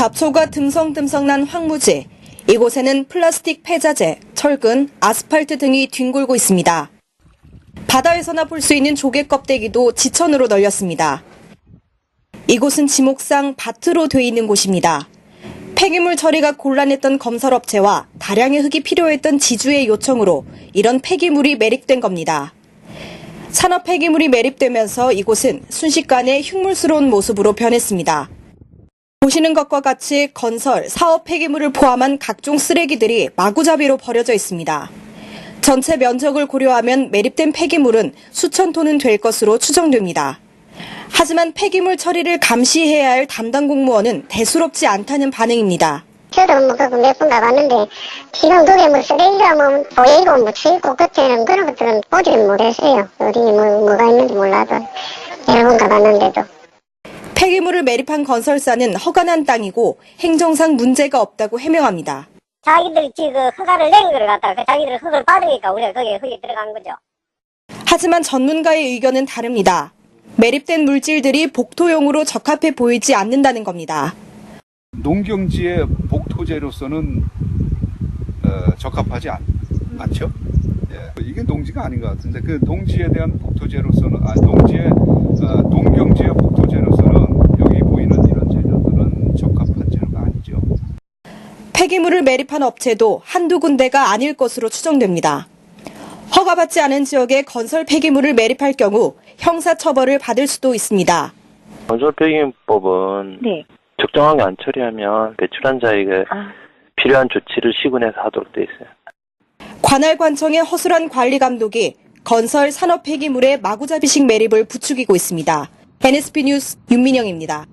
잡초가 듬성듬성난 황무지. 이곳에는 플라스틱 폐자재, 철근, 아스팔트 등이 뒹굴고 있습니다. 바다에서나 볼 수 있는 조개 껍데기도 지천으로 널렸습니다. 이곳은 지목상 밭으로 돼 있는 곳입니다. 폐기물 처리가 곤란했던 건설업체와 다량의 흙이 필요했던 지주의 요청으로 이런 폐기물이 매립된 겁니다. 산업 폐기물이 매립되면서 이곳은 순식간에 흉물스러운 모습으로 변했습니다. 보시는 것과 같이 건설, 사업 폐기물을 포함한 각종 쓰레기들이 마구잡이로 버려져 있습니다. 전체 면적을 고려하면 매립된 폐기물은 수천 톤은 될 것으로 추정됩니다. 하지만 폐기물 처리를 감시해야 할 담당 공무원은 대수롭지 않다는 반응입니다. 저도 뭐번 가봤는데 지금 그게 뭐 쓰레기가 뭐 보이고 뭐 치이고 끝에는 그런 것들은 보지를 못했어요. 어디 뭐 뭐가 있는지 몰라도 여러 번 가봤는데도 폐기물을 매립한 건설사는 허가난 땅이고 행정상 문제가 없다고 해명합니다. 자기들이 지금 허가를 낸걸 갖다가 그 자기들 흙을 받으니까 우리가 거기에 흙이 들어간 거죠. 하지만 전문가의 의견은 다릅니다. 매립된 물질들이 복토용으로 적합해 보이지 않는다는 겁니다. 농경지의 복토제로서는 어, 적합하지 않, 않죠. 예. 이게 농지가 아닌 것 같은데 그 농지에 대한 복토제로서는 아, 농지의 어, 농경지의 복토제로서는 여기 보이는 이런 재료들은 적합한 재료가 아니죠. 폐기물을 매립한 업체도 한두 군데가 아닐 것으로 추정됩니다. 허가받지 않은 지역에 건설 폐기물을 매립할 경우 형사처벌을 받을 수도 있습니다. 건설 폐기물법은 네. 적정하게 안 처리하면 배출한 자에게 필요한 조치를 시군해서 하도록 돼 있어요. 관할 관청의 허술한 관리 감독이 건설 산업 폐기물의 마구잡이식 매립을 부추기고 있습니다. NSP 뉴스 윤민영입니다.